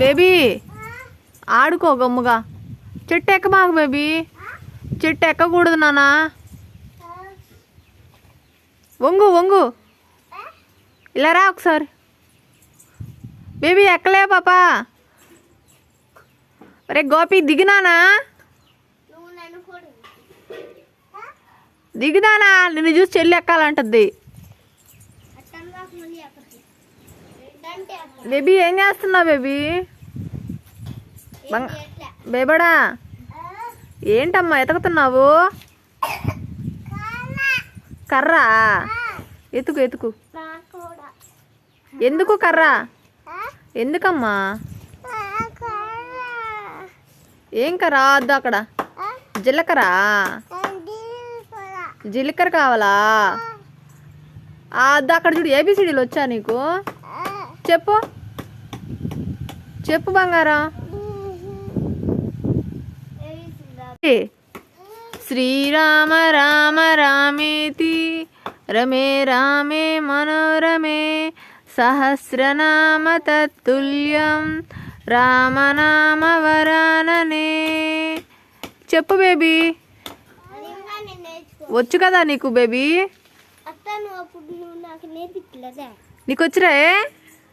Baby ఆడుకో గమ్ముగా. చెట్టు ఎక్కమాకు baby. చెట్టు ఎక్కకూడదు నానా వంగు వంగు. ఇలా రా ఒకసారి. బేబీ ఎక్కలే పాపా. రే గోపి దిగినానా దిగుదానా నిన్ను చూసి చెల్లి ఎక్కాలంటది. బేబీ ఏం చేస్తున్నావు బేబీ? బేబడా? ఏంటమ్మా ఎతుకుతున్నావు? కర్రా. ఎతుకు ఎతుకు. ఎందుకు కర్రా? ఎందుకమ్మా? ఏం కర్రా? వద్దు అక్కడ. జీలకర్ర. జీలకర్ర కావాలా? అద్దు అక్కడ చూడు ఏబిసిడీలు వచ్చా నీకు? చెప్పు. చెప్పు బంగారం. శ్రీరామ రామ రామేతి. రమే రామే మనోరమే. సహస్రనామ తత్తుల్యం. రామనామ వరాననే. చెప్పు బేబీ. వచ్చు కదా నీకు బేబీ? నీకు వచ్చిరా